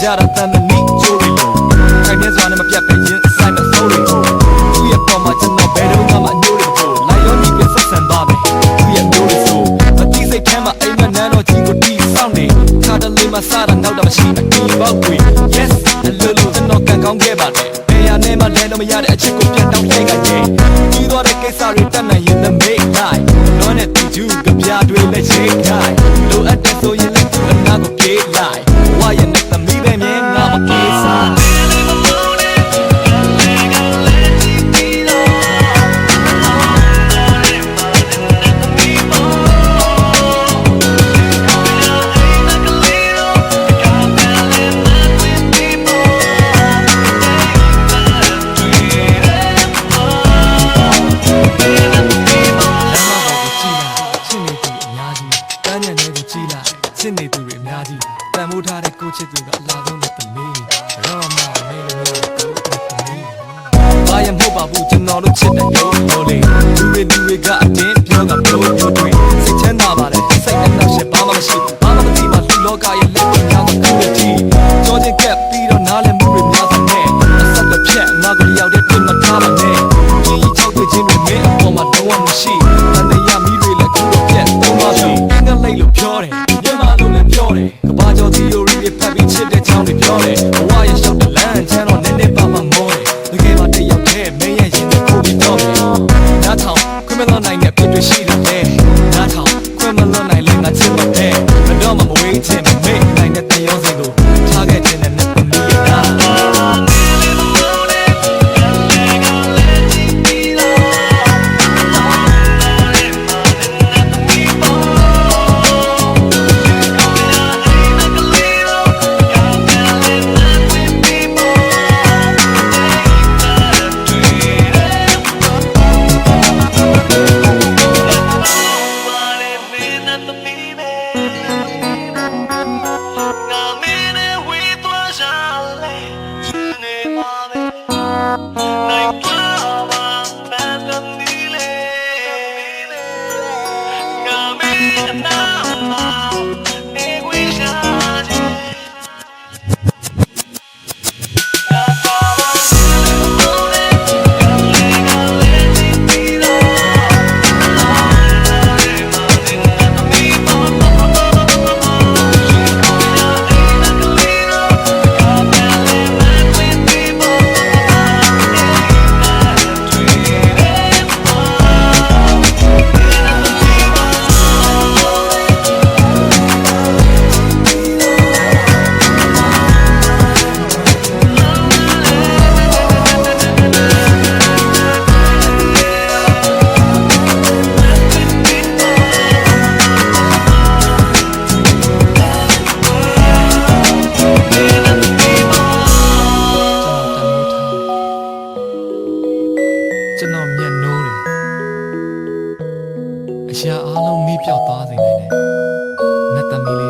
ကြတာတန်တဲ့နီးချိုးတွေလို့ခိုင်နေစွာနဲ့မပြတ်ပဲရင်ဆိုင်မဆိုးတွေလို့သူ့ရဲ့ပေါ်မှာကျွန်တော်ဘယ်တော့မှမညိုးတွေဖို့လိုက်ရောညီပြဆက်ဆံပါမယ်သူ့ရဲ့မျိုးတွေဆိုမတိစိတ်ထဲမှာအိမ်မနန်းတော့ကြီးကိုတီးဆောင်နေခါတလေမှစားတာနောက်တော့မရှိအတီးပေါက်တွေ yes အလိုလိုကျွန်တော်ကန်ကောင်းခဲ့ပါတယ်ဘယ်ရနဲ့မှလဲတော့မရတဲ့အချက်ကိုပြန်တောင်းခဲ့ခဲ့တယ်ကြီးသွားတဲ့ကိစ္စတွေတတ်နိုင်ရင်လည်း make life တော့နဲ့တူကျူကပြားတွေလည်းချိန် ချစ်နေသူတွေအများကြီးတန်မိုးထားတဲ့ကိုချစ်သူကအလားဆုံးနဲ့သမီးရောမမေးလို့ကိုသမီးဘာရမဟုတ်ပါဘူးကျွန်တော်တို့ချစ်တဲ့မျိုးမျိုးလေးလူတွေလူတွေကအတင်းပြောကမျိုးမျိုးတွေစိတ်ချမ်းသာပါတယ်စိတ်နဲ့တော့ရှက်ဘာမှမရှိဘူးဘာမှမသိမှလူလောကရဲ့လက်ကိုများတော့ကူတီကြောချင်းကပ်ပြီးတော့နားလည်မှုတွေများတဲ့နဲ့အဆက်တစ်ဖြတ်ငါကိုရောက်တဲ့ပြင်မထားပါနဲ့ကြီးကြီးချောက်တွေချင်းတွေမင်းအပေါ်မှာလုံးဝမရှိ ချစ် ရာအားလုံးမေ့ပျောက်သွားစေနိုင်တယ်။နတ်သမီး